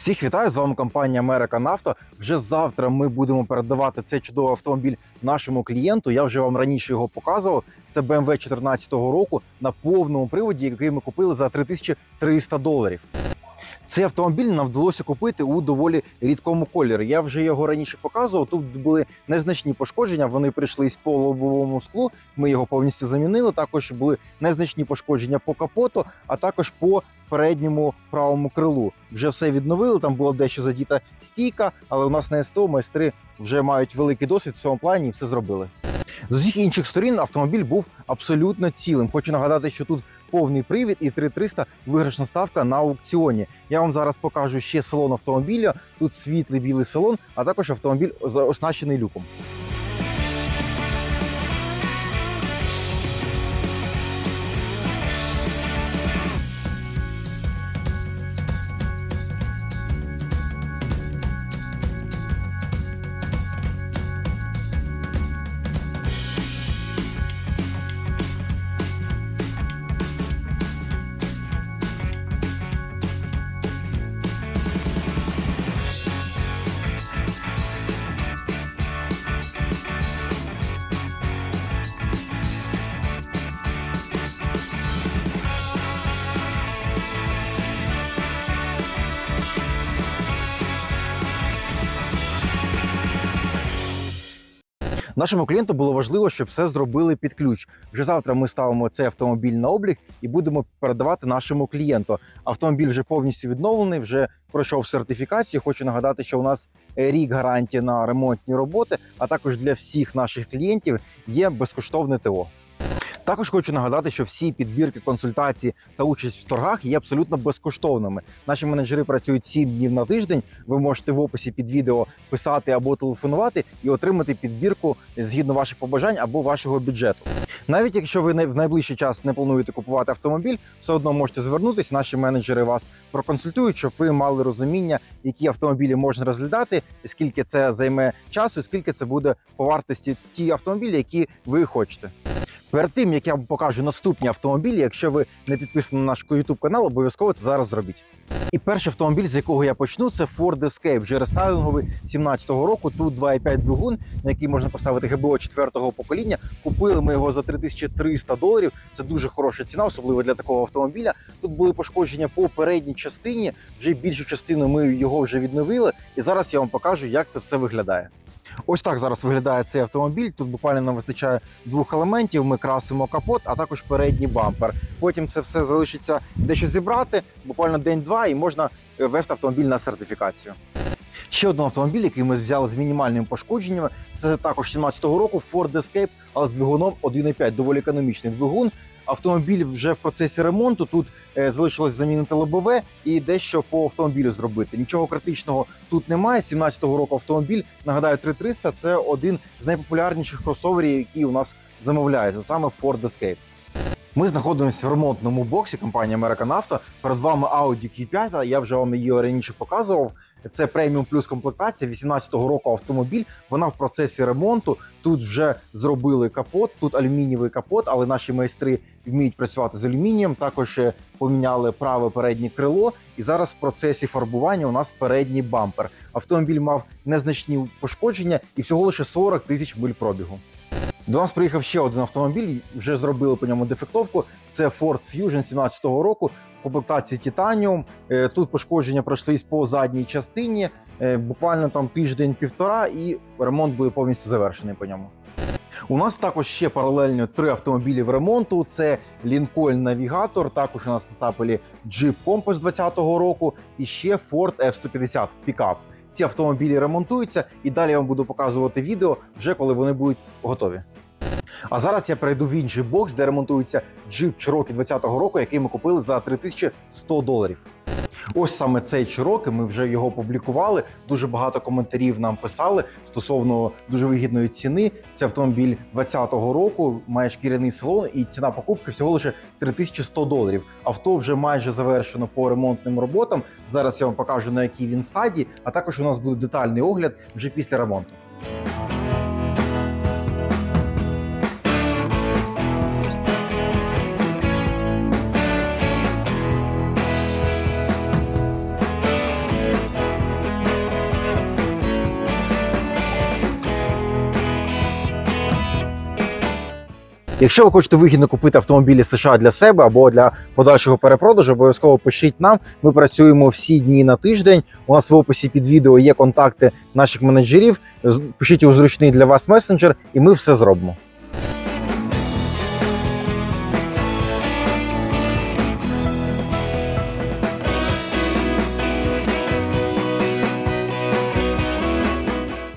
Всіх вітаю з вами компанія Америка Нафта. Вже завтра ми будемо передавати цей чудовий автомобіль нашому клієнту. Я вже вам раніше його показував. Це BMW 2014 року на повному приводі, який ми купили за 3300 доларів. Цей автомобіль нам вдалося купити у доволі рідкому кольорі. Я вже його раніше показував. Тут були незначні пошкодження. Вони прийшли по лобовому склу. Ми його повністю замінили. Також були незначні пошкодження по капоту, а також по передньому правому крилу. Вже все відновили. Там була дещо задіта стійка, але у нас на СТО майстри вже мають великий досвід в цьому плані і все зробили. З усіх інших сторін автомобіль був абсолютно цілим. Хочу нагадати, що тут повний привід і 3300 виграшна ставка на аукціоні. Я вам зараз покажу ще салон автомобіля. Тут світлий білий салон, а також автомобіль оснащений люком. Нашому клієнту було важливо, щоб все зробили під ключ. Вже завтра ми ставимо цей автомобіль на облік і будемо передавати нашому клієнту. Автомобіль вже повністю відновлений, вже пройшов сертифікацію. Хочу нагадати, що у нас е, рік гарантії на ремонтні роботи, а також для всіх наших клієнтів є безкоштовне ТО. Також хочу нагадати, що всі підбірки, консультації та участь в торгах є абсолютно безкоштовними. Наші менеджери працюють 7 днів на тиждень. Ви можете в описі під відео писати або телефонувати і отримати підбірку згідно ваших побажань або вашого бюджету. Навіть якщо ви в найближчий час не плануєте купувати автомобіль, все одно можете звернутися. Наші менеджери вас проконсультують, щоб ви мали розуміння, які автомобілі можна розглядати, скільки це займе часу, скільки це буде по вартості ті автомобілі, які ви хочете. Перед тим як я вам покажу наступні автомобілі, якщо ви не підписані на наш YouTube канал, обов'язково це зараз зробіть. І перший автомобіль, з якого я почну, це Ford Escape, вже рестайлинговий 17-го року. Тут 2,5 двигун, на який можна поставити ГБО 4-го покоління. Купили ми його за 3300 доларів. Це дуже хороша ціна, особливо для такого автомобіля. Тут були пошкодження по передній частині. Вже більшу частину ми його вже відновили. І зараз я вам покажу, як це все виглядає. Ось так зараз виглядає цей автомобіль. Тут буквально нам вистачає двох елементів. Ми красимо капот, а також передній бампер. Потім це все залишиться дещо зібрати, буквально день-два, і можна вести автомобіль на сертифікацію. Ще один автомобіль, який ми взяли з мінімальними пошкодженнями, це також 17-го року Ford Escape, але з двигуном 1,5, доволі економічний двигун. Автомобіль вже в процесі ремонту. Тут е, залишилось замінити лобове і дещо по автомобілю зробити. Нічого критичного тут немає. 17-го року автомобіль, нагадаю, 3300 – це один з найпопулярніших кросоверів, які у нас замовляються, саме Ford Escape. Ми знаходимося в ремонтному боксі компанії American Auto. Перед вами Audi Q5, я вже вам її раніше показував. Це преміум плюс комплектація 18-го року автомобіль. Вона в процесі ремонту. Тут вже зробили капот, тут алюмінієвий капот, але наші майстри вміють працювати з алюмінієм. Також е, поміняли праве переднє крило. І зараз в процесі фарбування у нас передній бампер. Автомобіль мав незначні пошкодження і всього лише 40 тисяч миль пробігу. До нас приїхав ще один автомобіль, вже зробили по ньому дефектовку. Це Ford Fusion 17-го року в комплектації Titanium. Е, Тут пошкодження пройшлись по задній частині, е, буквально там тиждень-півтора, і ремонт буде повністю завершений по ньому. У нас також ще паралельно три автомобілі в ремонту: це Lincoln Navigator, також у нас на стапелі Jeep Compass 20-го року і ще Ford F-150 пікап. Ці автомобілі ремонтуються, і далі я вам буду показувати відео вже коли вони будуть готові. А зараз я перейду в інший бокс, де ремонтується джип Cherokee 20-го року, який ми купили за 3100 доларів. Ось саме цей Cherokee, ми вже його публікували. Дуже багато коментарів нам писали стосовно дуже вигідної ціни. Це автомобіль 20-го року, має шкіряний салон, і ціна покупки всього лише 3100 доларів. Авто вже майже завершено по ремонтним роботам. Зараз я вам покажу на якій він стадії, а також у нас буде детальний огляд вже після ремонту. Якщо ви хочете вигідно купити автомобілі США для себе або для подальшого перепродажу, обов'язково пишіть нам. Ми працюємо всі дні на тиждень. У нас в описі під відео є контакти наших менеджерів. Пишіть у зручний для вас месенджер, і ми все зробимо.